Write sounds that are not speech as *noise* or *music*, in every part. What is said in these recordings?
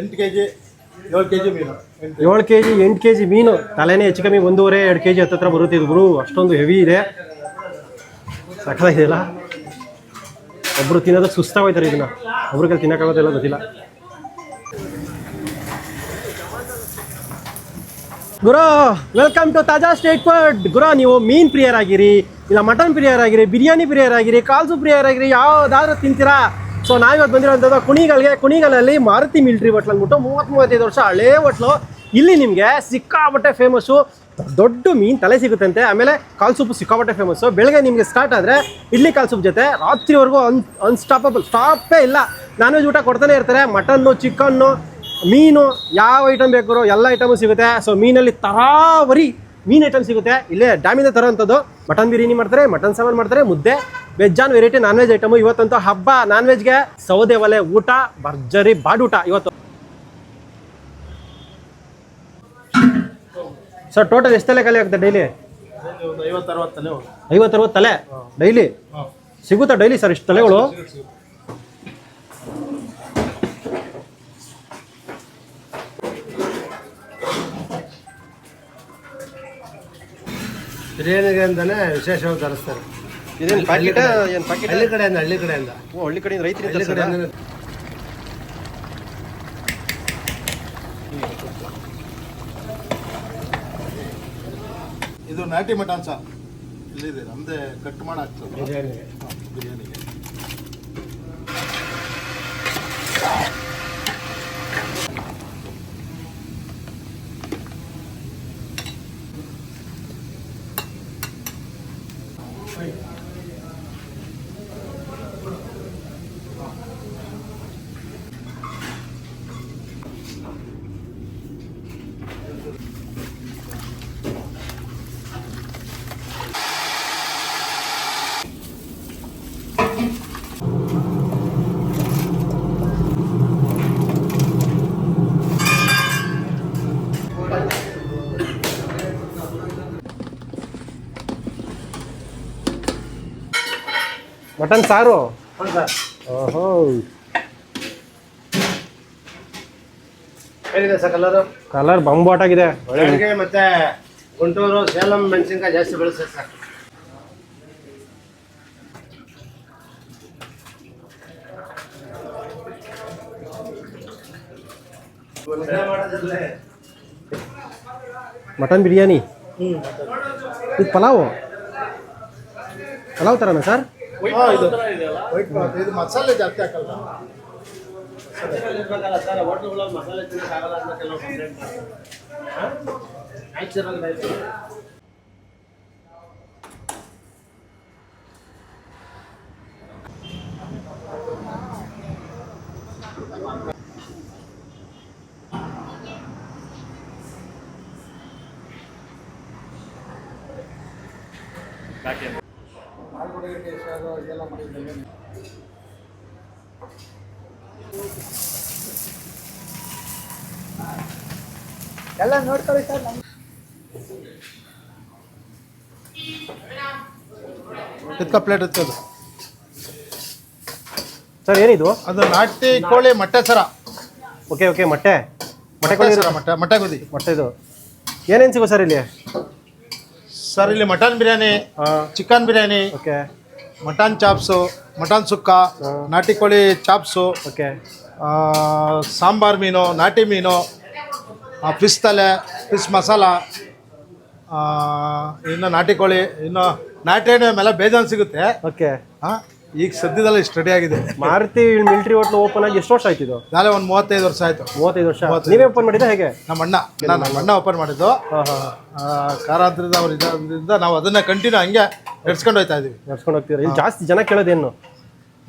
ಎಂಟು K G ಏಳು K G ಎಂಟು ಏಳು ಕೆ ಜಿ ಮೀನು. ತಲೆನೇ ಹೆಚ್ಚು ಕಮ್ಮಿ ಒಂದೂವರೆ, ಎರಡು ಕೆ ಜಿ ಹತ್ತತ್ರ ಬರುತ್ತೆ ಇದು ಗುರು. ಅಷ್ಟೊಂದು ಹೆವಿ ಇದೆ. ಸಕ್ಕತ್ತಾಗಿದೆಯಲ್ಲ ಒಬ್ರು ತಿನ್ನೋದಕ್ಕೆ ಸುಸ್ತಾಗೋಯ್ತಾರೆ ಇದನ್ನ. ಒಬ್ರ ಕೈಲಿ ತಿನ್ನಕ್ಕಾಗೋದಿಲ್ಲ ಗೊತ್ತಿಲ್ಲ. ಗುರು ವೆಲ್ಕಮ್ ಟು ತಾಜಾ ಸ್ಟೇಟ್ ಫುಡ್ ಗುರು, ನೀವು ಮೀನ್ ಪ್ರಿಯರಾಗಿರಿ, ಇಲ್ಲ ಮಟನ್ ಪ್ರಿಯರಾಗಿರಿ, ಬಿರಿಯಾನಿ ಪ್ರಿಯರಾಗಿರಿ, ಕಾಲ್ಸು ಪ್ರಿಯರಾಗಿರಿ, ಯಾವ್ದಾದ್ರು ತಿಂತೀರಾ? ಸೊ ನಾವಿವತ್ತು ಬಂದಿರೋಂಥದ್ದು ಕುಣಿಗಲ್ಗೆ, ಕುಣಿಗಲಲ್ಲಿ ಮಾರುತಿ ಮಿಲ್ಟ್ರಿ ಹೋಟ್ಲ್ ಅಂದ್ಬಿಟ್ಟು ಮೂವತ್ತು ಮೂವತ್ತೈದು ವರ್ಷ ಹಳೇ ಹೋಟ್ಲು. ಇಲ್ಲಿ ನಿಮಗೆ ಸಿಕ್ಕಾಪಟ್ಟೆ ಫೇಮಸ್ಸು ದೊಡ್ಡ ಮೀನು ತಲೆ ಸಿಗುತ್ತಂತೆ. ಆಮೇಲೆ ಕಾಲ್ ಸೂಪು ಸಿಕ್ಕಾಪಟ್ಟೆ ಫೇಮಸ್ಸು ಬೆಳಗ್ಗೆ ನಿಮಗೆ ಸ್ಟಾರ್ಟ್ ಆದರೆ ಇಡ್ಲಿ ಕಾಲ್ ಸೂಪ್ ಜೊತೆ ರಾತ್ರಿವರೆಗೂ ಅನ್ ಅನ್ಸ್ಟಾಪಬಲ್ ಸ್ಟಾಪೇ ಇಲ್ಲ. ನಾನ್ ವೆಜ್ ಊಟ ಕೊಡ್ತಾನೆ ಇರ್ತಾರೆ. ಮಟನ್ನು ಚಿಕನ್ನು ಮೀನು, ಯಾವ ಐಟಮ್ ಬೇಕಾದ್ರು ಎಲ್ಲ ಐಟಮು ಸಿಗುತ್ತೆ. ಸೊ ಮೀನಲ್ಲಿ ತರಾವರಿ ಮೀನ್ ಐಟಮ್ ಸಿಗುತ್ತೆ. ಇಲ್ಲೇ ಡ್ಯಾಮಿಂದ ತರೋಂಥದ್ದು. ಮಟನ್ ಬಿರಿಯಾನಿ ಮಾಡ್ತಾರೆ ಮಟನ್ ಸಾಮಾನು ಮಾಡ್ತಾರೆ ಮುದ್ದೆ ವೆಜ್ ಆನ್ ವೆರೈಟಿ ನಾನ್ ವೆಜ್ ಐಟಮು ಇವತ್ತಂತೂ ಹಬ್ಬ ನಾನ್ ವೆಜ್ಗೆ ಸೌದೆ ಒಲೆ ಊಟ ಭರ್ಜರಿ ಬಾಡೂಟ ಇವತ್ತು. ಸರ್ ಟೋಟಲ್ ಎಷ್ಟು ತಲೆ ಖಾಲಿ ಆಗುತ್ತೆ ಡೈಲಿ ಒಂದು ಐವತ್ತು ಅರವತ್ತು ತಲೆ ಹೋಗಿ ಐವತ್ತು ಅರವತ್ತು ತಲೆ ಡೈಲಿ ಸಿಗುತ್ತಾ ಡೈಲಿ ಸರ್ ಇಷ್ಟು ತಲೆಗಳು ಬಿರಿಯಾನಿಗೆ ಅಂತಾನೆ ವಿಶೇಷವಾಗಿ ತರಿಸ್ತಾರೆ. ಇದೇನು ಪ್ಯಾಕೆಟ್ ಏನು ಪ್ಯಾಕೆಟ್ ಹಳ್ಳಿ ಕಡೆಯಿಂದ ಹಳ್ಳಿ ಕಡೆಯಿಂದ. ಓ ಹಳ್ಳಿ ಕಡೆಯಿಂದ ಹಳ್ಳಿ ರೈತರು ಕಡೆಯಿಂದ ಇದು ನಾಟಿ ಮಟನ್ ಸಹ. ಇಲ್ಲಿದೆ ನಮ್ದೇ ಕಟ್ ಮಾಡಿ ಹಾಕ್ತದೆ ಬಿರಿಯಾನಿಗೆ. ಬಿರಿಯಾನಿಗೆ ಮಟನ್ ಸಾರು? ಓಹೋ. Sir colour? ಕಲರ್ ಬಂಬಾಟಾಗಿದೆ. ಆಗಿದೆ ಬೆಳಗ್ಗೆ ಮತ್ತೆ ಗುಂಟೂರು ಸೇಲಂ ಮೆಣಸಿನ್ಕಾಯಿ ಜಾಸ್ತಿ ಬೆಳೆಸ್ತಾರೆ ಸರ್? ಮಟನ್ ಬಿರಿಯಾನಿ? ಇದು ಪಲಾವು? ಪಲಾವ್ ಥರನಾ ಸರ್? ಇದು ವೈಟ್ ಬಾತ್. ಇದು ಮಸಾಲೆ ಜಾಸ್ತಿ ಹಾಕಲ್ಲ ಸರ್ ಹೋಟ್ಲುಗಳಲ್ಲಿ ತಿನ್ನಕ್ಕಾಗಲ್ಲ ಅಂತ ಕೆಲವು ಕಂಪ್ಲೇಂಟ್ ಎಲ್ಲ ನೋಡ್ಕೊಳ್ಳಿ ಸರ್ ನಮ್ಗೆ. ಇದ್ಕ ಪ್ಲೇಟ್ ಇರ್ತದೆ ಸರ್ ಏನಿದು? ಅದು ನಾಟಿ ಕೋಳಿ ಮೊಟ್ಟೆ ಸರ. ಓಕೆ ಓಕೆ ಮೊಟ್ಟೆ. ಮೊಟ್ಟೆ ಕೋಳಿ ಸರ ಮೊಟ್ಟೆ ಮೊಟ್ಟೆ ಗುದಿ ಮೊಟ್ಟೆ ಇದು. ಏನೇನು ಸಿಗೋ ಸರ್ ಇಲ್ಲಿ? ಸರ್ ಇಲ್ಲಿ mutton biryani chicken biryani okay. Mutton chops mutton sukka ನಾಟಿ ಕೋಳಿ ಚಾಪ್ಸು ಓಕೆ. ಸಾಂಬಾರ್ ಮೀನು ನಾಟಿ ಮೀನು ಫಿಶ್ ತಲೆ ಫಿಶ್ ಮಸಾಲ ಇನ್ನು ನಾಟಿ ಕೋಳಿ ಇನ್ನು ನಾಟಿ ಹಣ್ಣು ಮೇಲೆ ಬೇಜಾನ್ ಸಿಗುತ್ತೆ. ಓಕೆ. ಹಾಂ ಈಗ ಸದ್ಯದಲ್ಲಿ ಸ್ಟಡಿ ಆಗಿದೆ. ಮಾರುತಿ ಮಿಲಿಟರಿ ಹೋಟ್ಲ್ ಓಪನ್ ಆಗಿ ಎಷ್ಟು ವರ್ಷ ಆಯ್ತು ಇದು? ನಾಳೆ ಒಂದು ಮೂವತ್ತೈದು ವರ್ಷ ಆಯ್ತು. ಮೂವತ್ತೈದು ವರ್ಷ. ನೀವೇ ಓಪನ್ ಮಾಡಿದ್ದೆ ಹೇಗೆ? ನಮ್ಮ ಅಣ್ಣ ನಾನು ನಮ್ಮ ಅಣ್ಣ ಓಪನ್ ಮಾಡಿದ್ದು. ಆ, ಕಾರಾಂತರದ ಅವ್ರು ಇರೋದ್ರಿಂದ ನಾವು ಅದನ್ನ ಕಂಟಿನ್ಯೂ ಹಂಗೆ ನಡ್ಸ್ಕೊಂಡು ಹೋಗ್ತಾ ಇದೀವಿ. ನಡ್ಸ್ಕೊಂಡು ಹೋಗ್ತೀರಾ? ಇಲ್ಲಿ ಜಾಸ್ತಿ ಜನ ಕೇಳೋದೇನು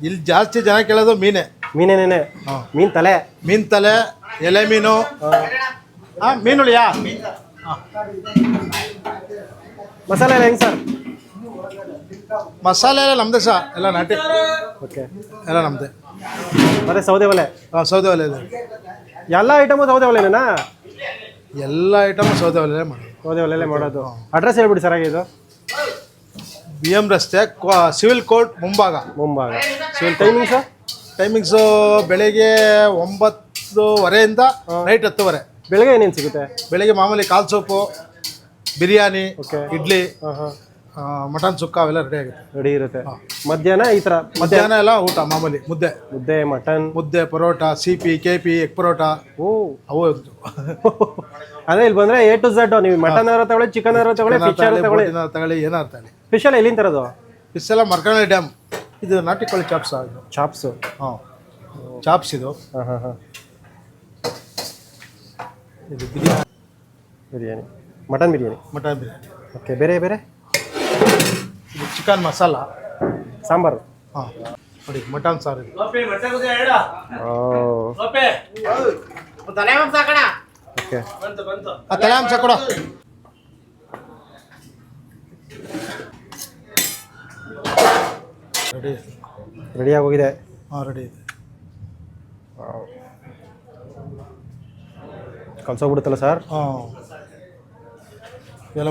ಇಲ್ಲಿ ಜಾಸ್ತಿ ಜನ ಕೇಳೋದು ಮೀನೆ. ಮೀನೇನೇನೆ ಹಾಂ. ಮೀನ್ ತಲೆ? ಮೀನ್ ತಲೆ ಎಲೆ ಮೀನು. ಹಾಂ ಮೀನುಳಿಯಾ? ಮಸಾಲೆ ಎಲ್ಲ ಹೆಂಗ್ ಸರ್? ಮಸಾಲೆ ಎಲ್ಲ ನಮ್ದೇ ಸಹ ಎಲ್ಲ ನಾಟಿ. ಓಕೆ ಎಲ್ಲ ನಮ್ದೇ. ಮತ್ತೆ ಸೌದೆ ಒಲೆ? ಹಾಂ ಸೌದೆ ಒಲೆ ಇದೆ. ಎಲ್ಲ ಐಟಮು ಸೌದೆ ಒಲೆನಾ? ಎಲ್ಲ ಐಟಮ್ ಸೌದೆ ಒಲೆ ಮಾಡೋದು. ಸೌದೆ ಒಲೆಯಲ್ಲೇ ಮಾಡೋದು. ಅಡ್ರೆಸ್ ಹೇಳ್ಬಿಡಿ ಸರ್ ಇದು. ಬಿ ಎಂ ರಸ್ತೆ ಸಿವಿಲ್ ಕೋರ್ಟ್ ಮುಂಭಾಗ. ಮುಂಭಾಗ. ಸಿವಿಲ್ ಟೈಮಿಂಗ್ ಸರ್ ಟೈಮಿಂಗ್ಸು ಬೆಳಿಗ್ಗೆ ಒಂಬತ್ತುವರೆಯಿಂದ ನೈಟ್ ಹತ್ತುವರೆ. ಬೆಳಗ್ಗೆ ಏನೇನು ಸಿಗುತ್ತೆ? ಬೆಳಿಗ್ಗೆ ಮಾಮೂಲಿ ಕಾಲು ಸೂಪು ಬಿರಿಯಾನಿ ಓಕೆ ಇಡ್ಲಿ. ಹಾಂ ಹಾಂ. ಆ, ಮಟನ್ ಸುಕ್ಕ ಅವೆಲ್ಲ ರೆಡಿ ಆಗುತ್ತೆ. ರೆಡಿ ಇರುತ್ತೆ. ಮಧ್ಯಾಹ್ನ ಈ ಥರ ಮಧ್ಯಾಹ್ನ ಎಲ್ಲ ಊಟ ಮಾಮೂಲಿ ಮುದ್ದೆ. ಮುದ್ದೆ ಮಟನ್? ಮುದ್ದೆ parotta CP K P egg parotta. ಓ. ಅವು ಇತ್ತು. *laughs* ಅದೇ ಇಲ್ಲಿ ಬಂದ್ರೆ ಎ ಟು ಝಡ್ ನೀವು ಮಟನ್ ಅವರ ತಗೊಳ್ಳಿ ಚಿಕನ್ ಅವರ ತಗೊಳ್ಳಿ ಏನಾರು ಫಿಶ್ ಅವರ ತಗೊಳ್ಳಿ, ಬೋಟಿನ ತಗೊಳ್ಳಿ ಏನಾರು ತಗೊಳ್ಳಿ ಫಿಶ್ ಎಲ್ಲ ಎಲ್ಲಿಂದ ತರೋದು? ಫಿಶ್ ಎಲ್ಲ ಮರ್ಕಳ್ಳಿ ಡ್ಯಾಮ್ ಇದು ನಾಟಿ ಕೋಳಿ ಚಾಪ್ಸ್ ಇದು. ಚಾಪ್ಸು ಹಾಂ. ಚಾಪ್ಸ್ ಇದು. ಹಾಂ ಹಾಂ ಹಾಂ. ಇದು biryani. Biryani. Mutton biryani? Mutton biryani. Okay ಬೇರೆ ಬೇರೆ? ಚಿಕನ್ ಮಸಾಲ. ಸಾಂಬಾರು. ಹಾಂ. ನೋಡಿ ಮಟನ್ ಸಾರು ಇದು. ಓಕೆ. ಆ ತಲೆ ಮಾಂಸ ಕೊಡ. ರೆಡಿ. ರೆಡಿಯಾಗಿ ಹೋಗಿದೆ ಹಾಂ ರೆಡಿ ಇದೆ. ಕಲ್ಸೋಗ್ಬಿಡುತ್ತಲ್ಲ ಸರ್? ಹಾಂ. ಎಲ್ಲ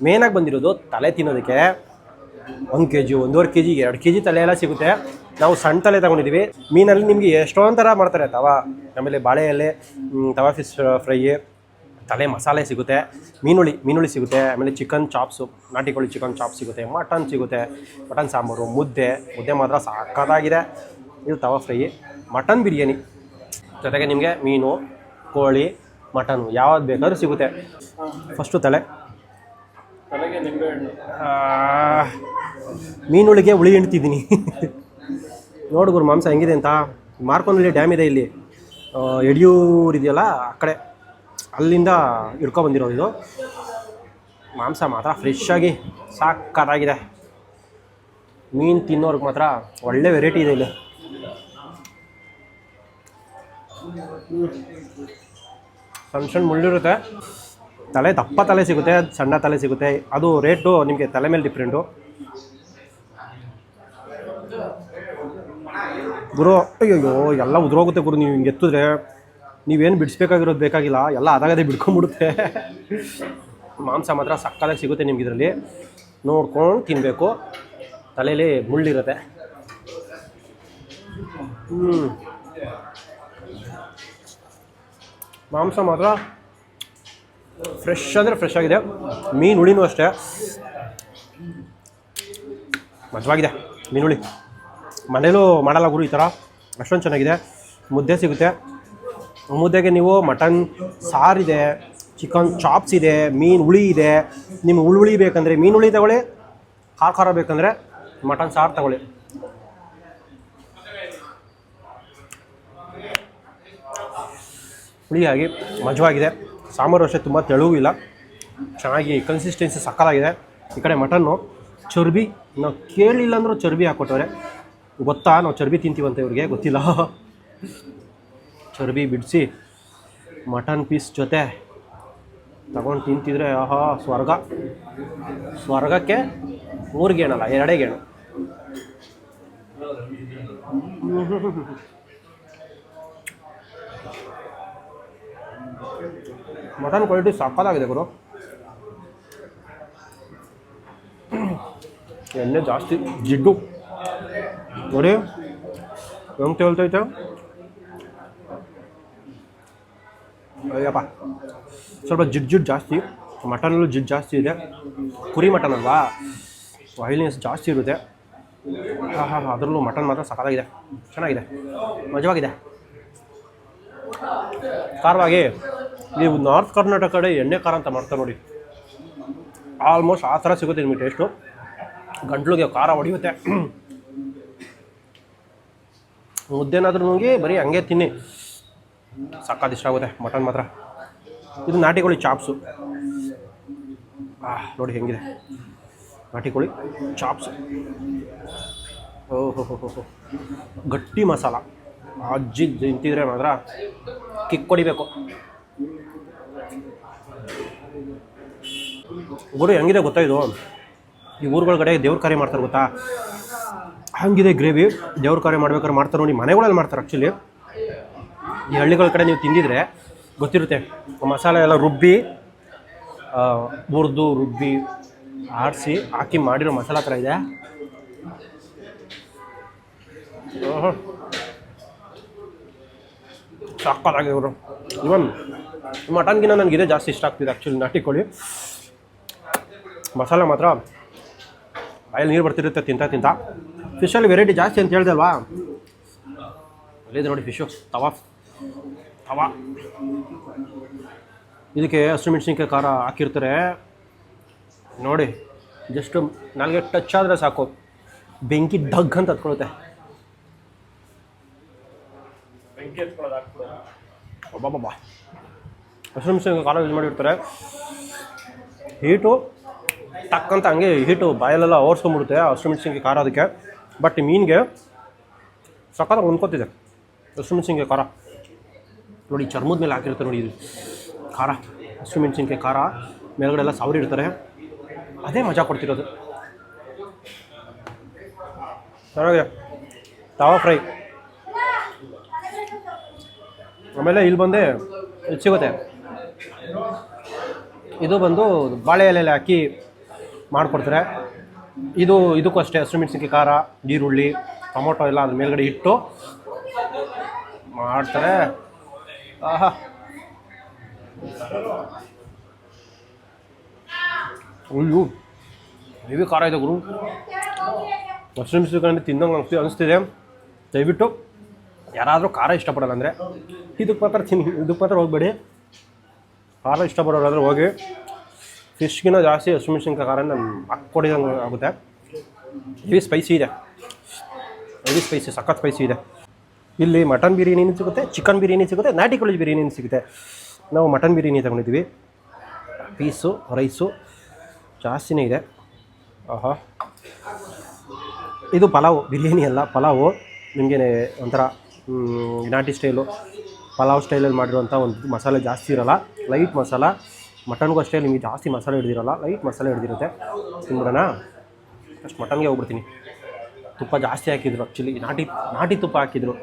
ಮೇನಾಗಿ ಬಂದಿರೋದು ತಲೆ ತಿನ್ನೋದಕ್ಕೆ ಒಂದು ಕೆ ಜಿ ಒಂದೂವರೆ ಕೆ ಜಿ ಎರಡು ಕೆ ಜಿ ತಲೆ ಎಲ್ಲ ಸಿಗುತ್ತೆ. ನಾವು ಸಣ್ಣ ತಲೆ ತಗೊಂಡಿದ್ದೀವಿ. ಮೀನಲ್ಲಿ ನಿಮಗೆ ಎಷ್ಟೋ ಥರ ಮಾಡ್ತಾರೆ ತವಾ? ಆಮೇಲೆ ಬಾಳೆ ಎಲೆ ತವಾ ಫಿಶ್ ಫ್ರೈ ತಲೆ ಮಸಾಲೆ ಸಿಗುತ್ತೆ. ಮೀನುಳ್ಳಿ ಮೀನುಳ್ಳಿ ಸಿಗುತ್ತೆ. ಆಮೇಲೆ ಚಿಕನ್ ಚಾಪ್ಸು ನಾಟಿ ಕೋಳಿ ಚಿಕನ್ ಚಾಪ್ ಸಿಗುತ್ತೆ. ಮಟನ್ ಸಿಗುತ್ತೆ. ಮಟನ್ ಸಾಂಬಾರು ಮುದ್ದೆ. ಮುದ್ದೆ ಮಾತ್ರ ಸಾಕತ್ತಾಗಿದೆ ಇದು ತವಾ ಫ್ರೈ ಮಟನ್ ಬಿರಿಯಾನಿ. ಜೊತೆಗೆ ನಿಮಗೆ ಮೀನು ಕೋಳಿ ಮಟನು ಯಾವ್ದು ಬೇಕಾದ್ರೂ ಸಿಗುತ್ತೆ. ಫಸ್ಟು ತಲೆ. ಮೀನುಳಿಗೆ ಹುಳಿ ಹಿಂಡ್ತಿದ್ದೀನಿ. *laughs* ನೋಡು ಗುರು, ಮಾಂಸ ಹೆಂಗಿದೆ ಅಂತ. ಮಾರ್ಕೊಂಡಲ್ಲಿ ಡ್ಯಾಮ್ ಇದೆ ಇಲ್ಲಿ. ಯಡಿಯೂರು ಇದೆಯಲ್ಲ, ಆ ಕಡೆ. ಅಲ್ಲಿಂದ ಹಿಡ್ಕೊಬಂದಿರೋದು ಇದು. ಮಾಂಸ ಮಾತ್ರ ಫ್ರೆಶ್ ಆಗಿ ಮೀನು ತಿನ್ನೋರ್ಗೆ ಮಾತ್ರ ಒಳ್ಳೆ ವೆರೈಟಿ ಇದೆ ಇಲ್ಲಿ. ಸಣ್ಣ ಸಣ್ಣ ಮುಳ್ಳಿರುತ್ತೆ ತಲೆ ದಪ್ಪ ತಲೆ ಸಿಗುತ್ತೆ, ಸಣ್ಣ ತಲೆ ಸಿಗುತ್ತೆ. ಅದು ರೇಟು ನಿಮಗೆ ತಲೆ ಮೇಲೆ ಡಿಫ್ರೆಂಟು ಗುರು ಅಯ್ಯೋ ಎಲ್ಲ ಉದುರೋಗುತ್ತೆ ಗುರು, ನೀವು ಹಿಂಗೆ ಎತ್ತಿದ್ರೆ. ನೀವೇನು ಬಿಡಿಸ್ಬೇಕಾಗಿರೋದು ಬೇಕಾಗಿಲ್ಲ, ಎಲ್ಲ ಅದಾಗದೇ ಬಿಡ್ಕೊಂಬಿಡುತ್ತೆ ಮಾಂಸ ಮಾತ್ರ ಸಕ್ಕದಾಗಿ ಸಿಗುತ್ತೆ ನಿಮ್ಗೆ ಇದರಲ್ಲಿ. ನೋಡ್ಕೊಂಡು ತಿನ್ನಬೇಕು ತಲೆಯಲ್ಲಿ ಮುಳ್ಳಿರುತ್ತೆ. ಹ್ಞೂ ಮಾಂಸ ಮಾತ್ರ ಫ್ರೆಶ್ ಅಂದರೆ ಫ್ರೆಶ್ ಆಗಿದೆ. ಮೀನು ಹುಳಿನೂ ಅಷ್ಟೇ. ಮಜವಾಗಿದೆ ಮೀನುಳಿ ಮನೇಲೂ ಮಾಡಲ್ಲ ಗುರು ಈ ಥರ. ಅಷ್ಟೊಂದು ಚೆನ್ನಾಗಿದೆ. ಮುದ್ದೆ ಸಿಗುತ್ತೆ. ಮುದ್ದೆಗೆ ನೀವು ಮಟನ್ ಸಾರಿದೆ ಚಿಕನ್ ಚಾಪ್ಸ್ ಇದೆ, ಮೀನು ಹುಳಿ ಇದೆ. ನಿಮ್ಗೆ ಹುಳಿ ಬೇಕಂದರೆ, ಮೀನು ಹುಳಿ ತಗೊಳ್ಳಿ, ಖಾರ ಖಾರ ಬೇಕಂದರೆ ಮಟನ್ ಸಾರು ತಗೊಳ್ಳಿ. ಹುಳಿಯಾಗಿ, ಮಜವಾಗಿದೆ. ಸಾಂಬಾರು ಅಷ್ಟೇ ತುಂಬ ತೆಳುವೂ ಇಲ್ಲ. ಚೆನ್ನಾಗಿ ಕನ್ಸಿಸ್ಟೆನ್ಸಿ ಸಕ್ಕಲಾಗಿದೆ ಈ ಕಡೆ ಮಟನ್ನು ಚರ್ಬಿ, ನಾವು ಕೇಳಿಲ್ಲ ಅಂದರೂ ಚರ್ಬಿ ಹಾಕ್ಕೊಟ್ಟವ್ರೆ. ಗೊತ್ತಾ? ನಾವು ಚರ್ಬಿ ತಿಂತೀವಂತ ಇವ್ರಿಗೆ? ಗೊತ್ತಿಲ್ಲ. ಚರ್ಬಿ ಬಿಡಿಸಿ ಮಟನ್ ಪೀಸ್ ಜೊತೆ ತಗೊಂಡು ತಿಂತಿದ್ರೆ, ಆಹಾ, ಸ್ವರ್ಗ. ಸ್ವರ್ಗಕ್ಕೆ ಮೂರು ಗೇಣಲ್ಲ, ಎರಡೇ ಗೇಣು. ಮಟನ್ ಕ್ವಾಲಿಟಿ ಸಾಕಾಗಿದೆ ಗುರು. ಎಣ್ಣೆ ಜಾಸ್ತಿ, ಜಿಡ್ಡು. ನೋಡಿ ಹೆಂಗೆ ತೇಳ್ತೈತೆ ಅಯ್ಯಪ್ಪ ಸ್ವಲ್ಪ ಜಿಡ್ ಜಿಡ್ ಜಾಸ್ತಿ, ಮಟನಲ್ಲೂ ಜಿಡ್ ಜಾಸ್ತಿ ಇದೆ. ಕುರಿ ಮಟನ್ ಅಲ್ವಾ? ವೈಲ್ನೆಸ್ ಜಾಸ್ತಿ ಇರುತ್ತೆ. ಹಾಂ ಹಾಂ ಅದರಲ್ಲೂ ಮಟನ್ ಮಾತ್ರ ಸಕ್ಕತ್ತಾಗಿದೆ ಚೆನ್ನಾಗಿದೆ. ಮಜವಾಗಿದೆ. ಖಾರವಾಗಿ, ನೀವು ನಾರ್ತ್ ಕರ್ನಾಟಕ ಕಡೆ ಎಣ್ಣೆ ಖಾರ ಅಂತ ಮಾಡ್ತಾರೆ ನೋಡಿ. ಆಲ್ಮೋಸ್ಟ್ ಆ ಥರ ಸಿಗುತ್ತೆ ನಿಮಗೆ ಟೇಸ್ಟು. ಗಂಟ್ಲಿಗೆ ಖಾರ ಹೊಡೆಯುತ್ತೆ. ಮುದ್ದೆನಾದ್ರೂ ನುಂಗಿ ಬರೀ ಹಂಗೆ ತಿನ್ನಿ. ಸಕ್ಕತ್ ಇಷ್ಟ ಆಗುತ್ತೆ ಮಟನ್ ಮಾತ್ರ. ಇದು ನಾಟಿ ಕೋಳಿ ಚಾಪ್ಸು ನೋಡಿ ಹೆಂಗಿದೆ. ನಾಟಿ ಕೋಳಿ ಚಾಪ್ಸ್. ಓಹೋ ಗಟ್ಟಿ ಮಸಾಲ. ಅಜ್ಜಿ ತಿಂತಿದ್ರೆ ಮಾತ್ರ ಕಿಕ್ ಕೊಡಿಬೇಕು ಗುರು ಹೆಂಗಿದೆ ಗೊತ್ತಾ ಇದು? ಈ ಊರುಗಳ ಕಡೆ ದೇವ್ರ ಕಾರ್ಯ ಮಾಡ್ತಾರೆ ಗೊತ್ತಾ? ಹಂಗಿದೆ ಗ್ರೇವಿ. ದೇವ್ರ ಕಾರ್ಯ ಮಾಡ್ಬೇಕಾದ್ರೆ ಮಾಡ್ತಾರೆ ನೋಡಿ, ಮನೆಗಳಲ್ಲಿ ಮಾಡ್ತಾರೆ ಆ್ಯಕ್ಚುಲಿ ಈ ಹಳ್ಳಿಗಳ ಕಡೆ ನೀವು ತಿಂದಿದ್ರೆ ಗೊತ್ತಿರುತ್ತೆ ಮಸಾಲೆ ಎಲ್ಲ ರುಬ್ಬಿ ಹುರಿದು, ರುಬ್ಬಿ ಆಡಿಸಿ ಹಾಕಿ ಮಾಡಿರೋ ಮಸಾಲ ಥರ ಇದೆ. ಇವನ್ ಇವರು. ಇವನ್ ನನಗೆ ಇದೇ ಜಾಸ್ತಿ ಇಷ್ಟ ಆಗ್ತಿದೆ ಆ್ಯಕ್ಚುಲಿ ನಾಟಿ ಕೋಳಿ. ಮಸಾಲೆ ಮಾತ್ರ ಬಾಯಲ್ಲಿ ನೀರು ಬರ್ತಿರುತ್ತೆ ತಿಂತ ತಿಂತ. ಫಿಶಲ್ಲಿ ವೆರೈಟಿ ಜಾಸ್ತಿ ಅಂತ ಹೇಳ್ದಲ್ವಾ ಅಲ್ಲಿದೆ ನೋಡಿ ಫಿಶು ತವಾ. ತವಾ. ಇದಕ್ಕೆ ಹಸಿಮೆಣ್ಸಿನ್ಕಾಯಿ ಖಾರ ಹಾಕಿರ್ತಾರೆ. ನೋಡಿ ಜಸ್ಟ್ ನನಗೆ ಟಚ್ ಆದರೆ ಸಾಕು. ಬೆಂಕಿ ಡಗ್ ಅಂತ ಹತ್ಕೊಳುತ್ತೆ. ಒಬ್ಬಬ್ಬ ಹಸಿಮೆಣ್ಸಿನ್ಕಾಯಿ ಖಾರ ಯೂಸ್ ಮಾಡಿರ್ತಾರೆ. ಹೀಟು ತಕ್ಕಂತ ಹಂಗೆ ಹೀಟು ಬಾಯಲ್ಲೆಲ್ಲ ಓಡಿಸ್ಕೊಂಡ್ಬಿಡುತ್ತೆ ಹಸಿಮೆಣ್ಸಿನ್ಕಾಯಿ ಖಾರ ಅದಕ್ಕೆ. ಬಟ್ ಮೀನಿಗೆ ಸಖತ್ತಾಗಿ ಹೊಂದ್ಕೊತಿದೆ. ಹಸಿಮೆಣ್ಸಿನ್ಕಾಯಿ ಖಾರ. ನೋಡಿ ಚರ್ಮದ ಮೇಲೆ ಹಾಕಿರ್ತಾರೆ ನೋಡಿ ಇದು. ಖಾರ. ಹಸಿಮೆಣ್ಸಿನ್ಕಾಯಿ ಖಾರ. ಮೇಲ್ಗಡೆ ಎಲ್ಲ ಸಾವಿರ ಇರ್ತಾರೆ ಅದೇ ಮಜಾ ಕೊಡ್ತಿರೋದು. ಚೆನ್ನಾಗಿದೆ ತವಾ ಫ್ರೈ. ಆಮೇಲೆ ಇಲ್ಲಿ ಬಂದೆ ಇದು ಸಿಗುತ್ತೆ. ಇದು ಬಂದು ಬಾಳೆ ಎಲೆಯಲ್ಲಿ ಹಾಕಿ ಮಾಡಿಕೊಡ್ತಾರೆ. ಇದು ಇದಕ್ಕೂ ಅಷ್ಟೇ ಹಸಿಮೆಣ್ಸಿನ್ಕಾಯಿ ಖಾರ, ಈರುಳ್ಳಿ, ಟೊಮೊಟೊ ಎಲ್ಲ ಅದ್ರ ಮೇಲ್ಗಡೆ ಇಟ್ಟು ಮಾಡ್ತಾರೆ. ಆಹಾ. ಅಯ್ಯೋ, ಹೆವಿ ಖಾರ ಇದೆ ಗುರು. ಹಸಿಮೆಣ್ಸಿನ್ಕಾಯಿ ತಿನ್ನೋಂಗೆ ಅನಿಸ್ತಿ ಅನಿಸ್ತಿದೆ. ದಯವಿಟ್ಟು ಯಾರಾದರೂ ಖಾರ ಇಷ್ಟಪಡಲ್ಲ ಅಂದರೆ ಇದಕ್ಕೆ ಮಾತ್ರ ತಿನ್ನಿ ಇದಕ್ಕೆ ಮಾತ್ರ ಹೋಗಬೇಡಿ. ಖಾರ ಇಷ್ಟಪಡೋರಾದ್ರೆ ಹೋಗಿ. ಫಿಶ್ಗಿನ ಜಾಸ್ತಿ ಹಸಿಮೆಣ್ಸಿನ್ಕಾಯಿ ಖಾರ ನಾನು ಹಾಕ್ಕೊಡಿದಂಗೆ ಆಗುತ್ತೆ. ಹೆವಿ ಸ್ಪೈಸಿ ಇದೆ. ಹೆವಿ ಸ್ಪೈಸಿ ಸಖತ್ ಸ್ಪೈಸಿ ಇದೆ. ಇಲ್ಲಿ ಮಟನ್ ಬಿರಿಯಾನಿನೂ ಸಿಗುತ್ತೆ, ಚಿಕನ್ ಬಿರಿಯಾನಿ ಸಿಗುತ್ತೆ, ನಾಟಿ ಕೋಳಿ ಬಿರಿಯಾನಿನೂ ಸಿಗುತ್ತೆ. ನಾವು ಮಟನ್ ಬಿರಿಯಾನಿ ತಗೊಂಡಿದ್ದೀವಿ. ಪೀಸು, ರೈಸು ಜಾಸ್ತಿನೇ ಇದೆ. ಆಹಾ. ಇದು ಪಲಾವು, ಬಿರಿಯಾನಿ ಅಲ್ಲ, ಪಲಾವು. ನಿಮಗೆ ಒಂಥರ ನಾಟಿ ಸ್ಟೈಲು, ಪಲಾವ್ ಸ್ಟೈಲಲ್ಲಿ ಮಾಡಿರುವಂಥ ಒಂದು ಮಸಾಲೆ ಜಾಸ್ತಿ ಇರೋಲ್ಲ, ಲೈಟ್ ಮಸಾಲ. ಮಟನ್ಗೂ ಅಷ್ಟೇ ನಿಮಗೆ ಜಾಸ್ತಿ ಮಸಾಲೆ ಹಿಡ್ದಿರಲ್ಲ ಲೈಟ್ ಮಸಾಲೆ ಹಿಡ್ದಿರುತ್ತೆ. ತಿನ್ಬಿಡೋಣ? ಅಷ್ಟು ಮಟನ್ಗೆ ಹೋಗ್ಬಿಡ್ತೀನಿ. ತುಪ್ಪ ಜಾಸ್ತಿ ಹಾಕಿದ್ರು ಆ್ಯಕ್ಚುಲಿ ನಾಟಿ ನಾಟಿ ತುಪ್ಪ ಹಾಕಿದ್ರು.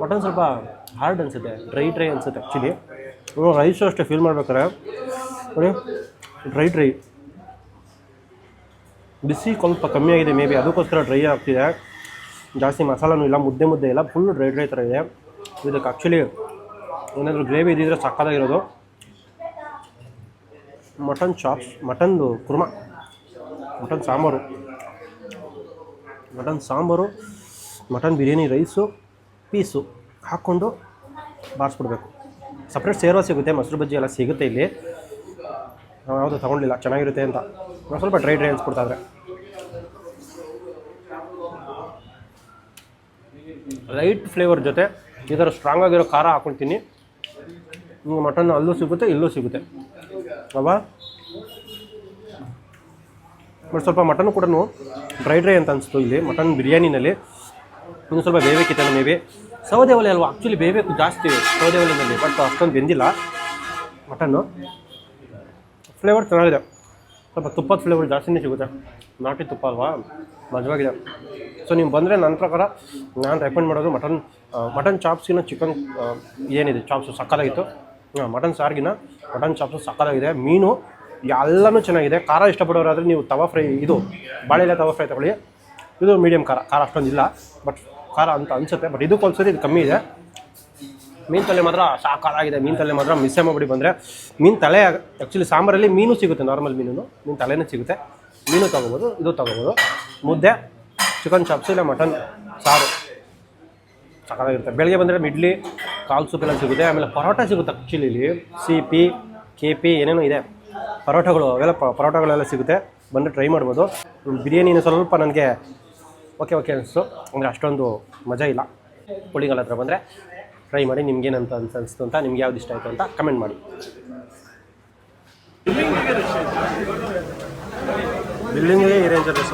ಮಟನ್ ಸ್ವಲ್ಪ ಹಾರ್ಡ್ ಅನಿಸುತ್ತೆ ಡ್ರೈ ಡ್ರೈ ಅನಿಸುತ್ತೆ ಆ್ಯಕ್ಚುಲಿ ರೈಸು ಅಷ್ಟೇ ಫೀಲ್ ಮಾಡ್ಬೇಕಾರೆ ನೋಡಿ ಡ್ರೈ ಡ್ರೈ ಬಿಸಿ ಸ್ವಲ್ಪ ಕಮ್ಮಿ ಆಗಿದೆ ಮೇ ಬಿ ಅದಕ್ಕೋಸ್ಕರ ಡ್ರೈ ಆಗ್ತಿದೆ. ಜಾಸ್ತಿ ಮಸಾಲನೂ ಇಲ್ಲ, ಮುದ್ದೆ ಮುದ್ದೆ ಇಲ್ಲ ಫುಲ್ ಡ್ರೈ ಡ್ರೈ ಥರ ಇದೆ. ಇದಕ್ಕೆ ಆ್ಯಕ್ಚುಲಿ ಏನಾದರೂ ಗ್ರೇವಿ ಇದ್ದಿದ್ರೆ ಸಕ್ಕತ್ತಾಗಿರೋದು. Mutton chops ಮಟನ್ದು kurma mutton sambar. Mutton sambar mutton biryani rice piece ಹಾಕ್ಕೊಂಡು ಬಾರಿಸ್ಬಿಡ್ಬೇಕು. ಸಪ್ರೇಟ್ ಸೇರೋ ಸಿಗುತ್ತೆ ಮೊಸರು ಬಜ್ಜಿ ಎಲ್ಲ ಸಿಗುತ್ತೆ ಇಲ್ಲಿ. ನಾವು ಯಾವುದು ತೊಗೊಂಡಿಲ್ಲ, ಚೆನ್ನಾಗಿರುತ್ತೆ ಅಂತ. ಸ್ವಲ್ಪ ಸ್ವಲ್ಪ ಡ್ರೈ ಡ್ರೈ ಅನ್ಸ್ಬಿಡ್ತಾ ಲೈಟ್ ಫ್ಲೇವರ್ ಜೊತೆ ಈ ಥರ ಸ್ಟ್ರಾಂಗ್ ಆಗಿರೋ ಖಾರ ಹಾಕೊಳ್ತೀನಿ. ಮಟನ್ ಅಲ್ಲೂ ಸಿಗುತ್ತೆ, ಇಲ್ಲೂ ಸಿಗುತ್ತೆ. ಅಲ್ವಾ? ಬಟ್ ಸ್ವಲ್ಪ ಮಟನ್ ಕೂಡ ಡ್ರೈ ಡ್ರೈ ಅಂತ ಅನಿಸ್ತು ಇಲ್ಲಿ, ಮಟನ್ ಬಿರಿಯಾನಿನಲ್ಲಿ. ಇನ್ನು ಸ್ವಲ್ಪ ಬೇಯಬೇಕಿತ್ತು ಮೇ ಬಿ ಸೌದೆ ಒಲೆ ಅಲ್ವಾ? ಆ್ಯಕ್ಚುಲಿ ಬೇಯಬೇಕು ಜಾಸ್ತಿ ಸೌದೆ ಒಲೆಯಲ್ಲಿ ಬಟ್ ಅಷ್ಟೊಂದು ಬೆಂದಿಲ್ಲ. ಮಟನ್ನು. ಫ್ಲೇವರ್ ಚೆನ್ನಾಗಿದೆ. ಸ್ವಲ್ಪ ತುಪ್ಪದ ಫ್ಲೇವರ್ ಜಾಸ್ತಿನೇ ಸಿಗುತ್ತೆ. ನಾಟಿ ತುಪ್ಪ ಅಲ್ವಾ? ಮಜವಾಗಿದೆ ಸೊ ನೀವು ಬಂದರೆ ನನ್ನ ಪ್ರಕಾರ ನಾನು ರೆಕಮೆಂಡ್ ಮಾಡೋದು ಮಟನ್ ಮಟನ್ ಚಾಪ್ಸ್ಗಿನ ಚಿಕನ್ ಏನಿದೆ ಚಾಪ್ಸು ಸಕ್ಕತ್ತಾಗಿತ್ತು. ಮಟನ್ ಸಾರ್ಗಿನ ಮಟನ್ ಚಾಪ್ಸು ಸಕ್ಕತ್ತಾಗಿದೆ. ಮೀನು ಎಲ್ಲನೂ ಚೆನ್ನಾಗಿದೆ. ಖಾರ ಇಷ್ಟಪಡೋರಾದರೆ ನೀವು ತವಾ ಫ್ರೈ ಇದು ಬಾಳೆಲೆ ತವಾ ಫ್ರೈ ತಗೊಳ್ಳಿ. ಇದು ಮೀಡಿಯಮ್ ಖಾರ ಖಾರ ಅಷ್ಟೊಂದಿಲ್ಲ ಬಟ್ ಖಾರ ಅಂತ ಅನಿಸುತ್ತೆ ಬಟ್ ಇದಕ್ಕೆ ಇದು ಕಮ್ಮಿ ಇದೆ. ಮೀನು ತಲೆ ಮಾತ್ರ ಸಾಕಾಗಿದೆ. ಮೀನು ತಲೆ ಮಾತ್ರ ಮಿಸ್ಸೇ ಮಾಡಿಬಿಡಿ ಬಂದರೆ. ಮೀನು ತಲೆ ಆ್ಯಕ್ಚುಲಿ ಸಾಂಬಾರಲ್ಲಿ ಮೀನು ಸಿಗುತ್ತೆ ನಾರ್ಮಲ್ ಮೀನು ಮೀನು ತಲೆನೇ ಸಿಗುತ್ತೆ. ಮೀನು ತೊಗೋಬೋದು, ಇದು ತೊಗೋಬೋದು. ಮುದ್ದೆ. ಚಿಕನ್ ಚಾಪ್ಸು ಇಲ್ಲ ಮಟನ್ ಸಾರು. ಸಕ್ಕತ್ತಾಗಿರುತ್ತೆ ಬೆಳಗ್ಗೆ ಬಂದರೆ ಇಡ್ಲಿ, ಕಾಲು ಸೂಪ್ ಎಲ್ಲ ಸಿಗುತ್ತೆ. ಆಮೇಲೆ ಪರೋಟ ಸಿಗುತ್ತೆ ಆ್ಯಕ್ಚುಲಿ ಇಲ್ಲಿ. ಸಿ ಪಿ ಕೆ ಪಿ ಏನೇನೋ ಇದೆ. ಪರೋಟಗಳು, ಅವೆಲ್ಲ ಪರೋಟಗಳೆಲ್ಲ ಸಿಗುತ್ತೆ. ಬಂದರೆ ಟ್ರೈ ಮಾಡ್ಬೋದು. ಬಿರಿಯಾನಿನ ಸ್ವಲ್ಪ ನನಗೆ ಓಕೆ ಓಕೆ ಅನಿಸ್ತು. ಅಂದರೆ ಅಷ್ಟೊಂದು ಮಜಾ ಇಲ್ಲ. ಕುಳಿಗಳ ಹತ್ರ ಬಂದರೆ ಟ್ರೈ ಮಾಡಿ, ನಿಮ್ಗೇನಂತ ಅನ್ಸ ಅನಿಸ್ತು ಅಂತ, ನಿಮ್ಗೆ ಯಾವ್ದು ಇಷ್ಟ ಆಯಿತು ಅಂತ ಕಮೆಂಟ್ ಮಾಡಿ. ಬಿಲ್ಡಿಂಗಿಗೆ ಈ ರೇಂಜಲ್ಲಿ